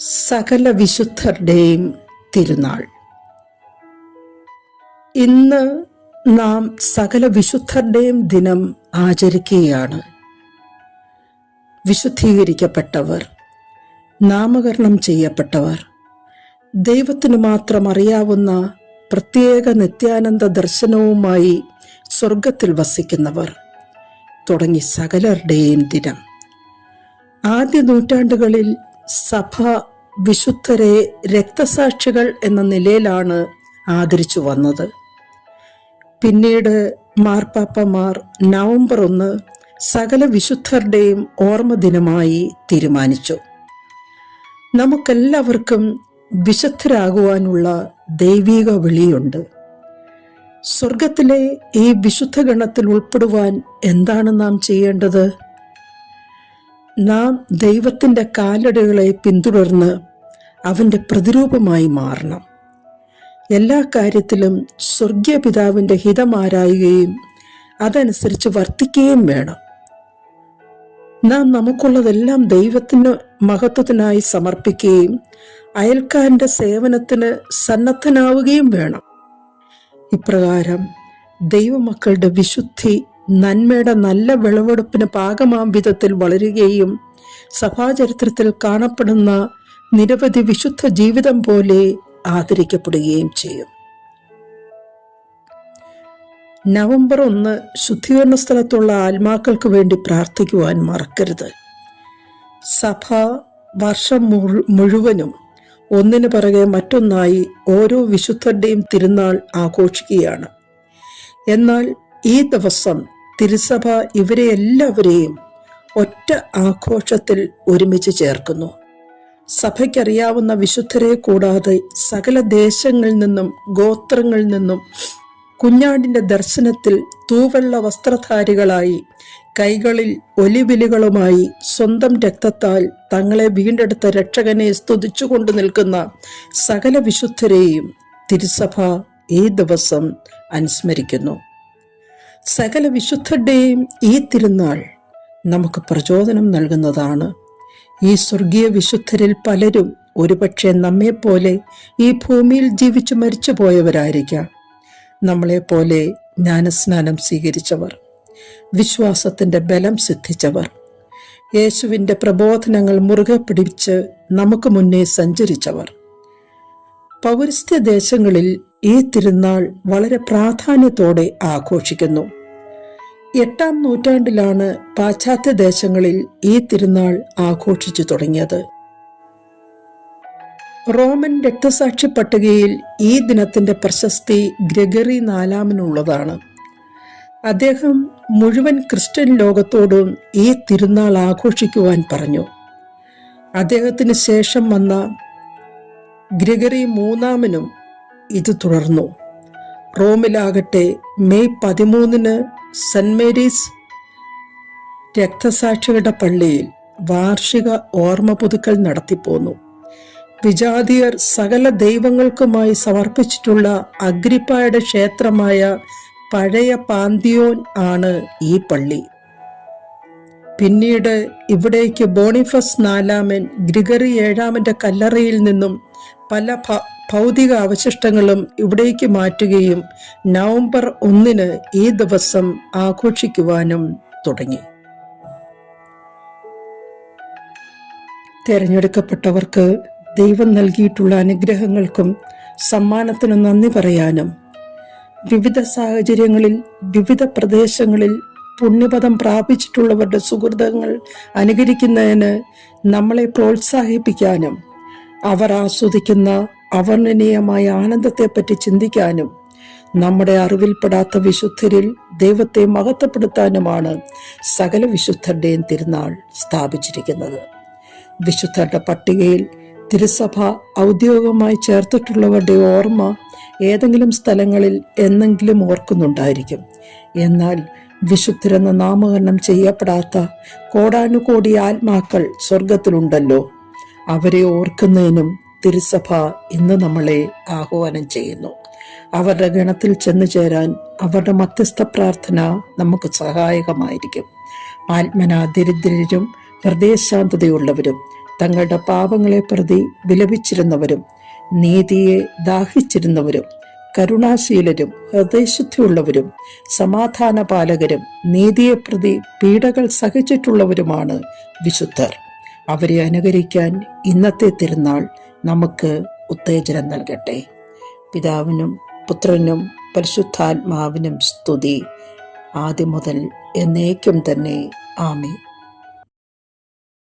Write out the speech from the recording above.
സകല വിശുദ്ധരുടെയും തിരുനാൾ. ഇന്ന് നാം സകല വിശുദ്ധരുടെയും ദിനം ആചരിക്കുകയാണ്. വിശുദ്ധീകരിക്കപ്പെട്ടവർ നാമകരണം ചെയ്യപ്പെട്ടവർ ദൈവത്തിന് മാത്രം അറിയാവുന്ന പ്രത്യേക നിത്യാനന്ദ ദർശനവുമായി സ്വർഗത്തിൽ വസിക്കുന്നവർ തുടങ്ങി സകലരുടെയും ദിനം. ആദ്യ നൂറ്റാണ്ടുകളിൽ സഭ വിശുദ്ധരെ രക്തസാക്ഷികൾ എന്ന നിലയിലാണ് ആദരിച്ചു വന്നത്. പിന്നീട് മാർപ്പാപ്പമാർ നവംബർ ഒന്ന് സകല വിശുദ്ധരുടെയും ഓർമ്മ ദിനമായി തീരുമാനിച്ചു. നമുക്കെല്ലാവർക്കും വിശുദ്ധരാകുവാനുള്ള ദൈവിക വിളിയുണ്ട്. സ്വർഗത്തിലെ ഈ വിശുദ്ധ ഗണത്തിൽ ഉൾപ്പെടുവാൻ എന്താണ് നാം ചെയ്യേണ്ടത്? നാം ദൈവത്തിന്റെ കാലടികളെ പിന്തുടർന്ന് അവന്റെ പ്രതിരൂപമായി മാറണം. എല്ലാ കാര്യത്തിലും സ്വർഗീയ പിതാവിന്റെ ഹിതമാരായുകയും അതനുസരിച്ച് വർത്തിക്കുകയും വേണം. നാം നമുക്കുള്ളതെല്ലാം ദൈവത്തിന് മഹത്വത്തിനായി സമർപ്പിക്കുകയും അയൽക്കാരന്റെ സേവനത്തിന് സന്നദ്ധനാവുകയും വേണം. ഇപ്രകാരം ദൈവമക്കളുടെ വിശുദ്ധി നന്മയുടെ നല്ല വിളവെടുപ്പിന് പാകമാം വിധത്തിൽ വളരുകയും സഭാചരിത്രത്തിൽ കാണപ്പെടുന്ന നിരവധി വിശുദ്ധ ജീവിതം പോലെ ആദരിക്കപ്പെടുകയും ചെയ്യും. നവംബർ ഒന്ന് ശുദ്ധീകരണ സ്ഥലത്തുള്ള ആത്മാക്കൾക്ക് വേണ്ടി പ്രാർത്ഥിക്കുവാൻ മറക്കരുത്. സഭ വർഷം മുഴുവനും ഒന്നിന് പിറകെ മറ്റൊന്നായി ഓരോ വിശുദ്ധരുടെയും തിരുനാൾ ആഘോഷിക്കുകയാണ്. എന്നാൽ ഈ ദിവസം തിരുസഭ ഇവരെ എല്ലാവരെയും ഒറ്റ ആഘോഷത്തിൽ ഒരുമിച്ച് ചേർക്കുന്നു. സഭയ്ക്കറിയാവുന്ന വിശുദ്ധരെ കൂടാതെ സകല ദേശങ്ങളിൽ നിന്നും ഗോത്രങ്ങളിൽ നിന്നും കുഞ്ഞാടിന്റെ ദർശനത്തിൽ തൂവെള്ള വസ്ത്രധാരികളായി കൈകളിൽ ഒലിവിലുകളുമായി സ്വന്തം രക്തത്താൽ തങ്ങളെ വീണ്ടെടുത്ത രക്ഷകനെ സ്തുതിച്ചുകൊണ്ട് നിൽക്കുന്ന സകല വിശുദ്ധരെയും തിരുസഭ ഈ ദിവസം അനുസ്മരിക്കുന്നു. സകല വിശുദ്ധരുടെയും ഈ തിരുനാൾ നമുക്ക് പ്രചോദനം നൽകുന്നതാണ്. ഈ സ്വർഗീയ വിശുദ്ധരിൽ പലരും ഒരുപക്ഷെ നമ്മെപ്പോലെ ഈ ഭൂമിയിൽ ജീവിച്ചു മരിച്ചു പോയവരായിരിക്കാം നമ്മളെപ്പോലെ ജ്ഞാനസ്നാനം സ്വീകരിച്ചവർ വിശ്വാസത്തിന്റെ ബലം സിദ്ധിച്ചവർ യേശുവിന്റെ പ്രബോധനങ്ങൾ മുറുകെ പിടിച്ച് നമുക്ക് മുന്നേ സഞ്ചരിച്ചവർ. പൗരസ്ത്യ ദേശങ്ങളിൽ ഈ തിരുനാൾ വളരെ പ്രാധാന്യത്തോടെ ആഘോഷിക്കുന്നു. എട്ടാം നൂറ്റാണ്ടിലാണ് പാശ്ചാത്യ ദേശങ്ങളിൽ ഈ തിരുനാൾ ആഘോഷിച്ചു തുടങ്ങിയത്. റോമൻ രക്തസാക്ഷി പട്ടികയിൽ ഈ ദിനത്തിന്റെ പ്രശസ്തി ഗ്രഗറി നാലാമനുള്ളതാണ്. അദ്ദേഹം മുഴുവൻ ക്രിസ്ത്യൻ ലോകത്തോടും ഈ തിരുനാൾ ആഘോഷിക്കുവാൻ പറഞ്ഞു. അദ്ദേഹത്തിന് ശേഷം വന്ന ഗ്രിഗറി മൂന്നാമനും ഇത് തുടർന്നു. റോമിലാകട്ടെ മെയ് പതിമൂന്നിന് സെന്റ് മേരീസ് രക്തസാക്ഷികളുടെ പള്ളിയിൽ വാർഷിക ഓർമ്മ പുതുക്കൽ നടത്തിപ്പോന്നു. വിജാതിയർ സകല ദൈവങ്ങൾക്കുമായി സമർപ്പിച്ചിട്ടുള്ള അഗ്രിപ്പായുടെ ക്ഷേത്രമായ പഴയ പാന്തിയോൻ ആണ് ഈ പള്ളി. പിന്നീട് ഇവിടേക്ക് ബോണിഫസ് നാലാമൻ ഗ്രിഗറി ഏഴാമന്റെ കല്ലറയിൽ നിന്നും പല ഭൗതിക അവശിഷ്ടങ്ങളും ഇവിടേക്ക് മാറ്റുകയും നവംബർ ഒന്നിന് ഈ ദിവസം ആഘോഷിക്കുവാനും തുടങ്ങി. തിരഞ്ഞെടുക്കപ്പെട്ടവർക്ക് ദൈവം നൽകിയിട്ടുള്ള അനുഗ്രഹങ്ങൾക്കും സമ്മാനത്തിനും നന്ദി പറയാനും വിവിധ സാഹചര്യങ്ങളിൽ വിവിധ പ്രദേശങ്ങളിൽ പുണ്യപദം പ്രാപിച്ചിട്ടുള്ളവരുടെ സുഹൃതങ്ങൾ അനുകരിക്കുന്നതിന് നമ്മളെ പ്രോത്സാഹിപ്പിക്കാനും അവർ ആസ്വദിക്കുന്ന അവർണനീയമായ ആനന്ദത്തെപ്പറ്റി ചിന്തിക്കാനും നമ്മുടെ അറിവിൽപ്പെടാത്ത വിശുദ്ധരിൽ ദൈവത്തെ മഹത്വപ്പെടുത്താനുമാണ് സകല വിശുദ്ധരുടെയും തിരുനാൾ സ്ഥാപിച്ചിരിക്കുന്നത്. വിശുദ്ധരുടെ പട്ടികയിൽ തിരുസഭ ഔദ്യോഗികമായി ചേർത്തിട്ടുള്ളവരുടെ ഓർമ്മ ഏതെങ്കിലും സ്ഥലങ്ങളിൽ എന്നെങ്കിലും ഓർക്കുന്നുണ്ടായിരിക്കും. എന്നാൽ വിശുദ്ധരെന്ന നാമകരണം ചെയ്യപ്പെടാത്ത കോടാനുകോടി ആത്മാക്കൾ സ്വർഗത്തിലുണ്ടല്ലോ അവരെ ഓർക്കുന്നതിനും തിരുസഭ ഇന്ന് നമ്മളെ ആഹ്വാനം ചെയ്യുന്നു. അവരുടെ ഗണത്തിൽ ചെന്നു ചേരാൻ അവരുടെ മധ്യസ്ഥ പ്രാർത്ഥന നമുക്ക് സഹായകമായിരിക്കും. ആത്മന ദരിദ്രരും ഹൃദയശാന്തതയുള്ളവരും തങ്ങളുടെ പാപങ്ങളെ പ്രതി വിലപിച്ചിരുന്നവരും നീതിയെ ദാഹിച്ചിരുന്നവരും കരുണാശീലരും ഹൃദയശുദ്ധിയുള്ളവരും സമാധാന പാലകരും നീതിയെ പ്രതി പീഡകൾ സഹിച്ചിട്ടുള്ളവരുമാണ് വിശുദ്ധർ. അവരെ അനുകരിക്കാൻ ഇന്നത്തെ തിരുനാൾ നമുക്ക് ഉത്തേജനം നൽകട്ടെ. പിതാവിനും പുത്രനും പരിശുദ്ധാത്മാവിനും സ്തുതി. ആദ്യം മുതൽ എന്നേക്കും തന്നെ. ആമേ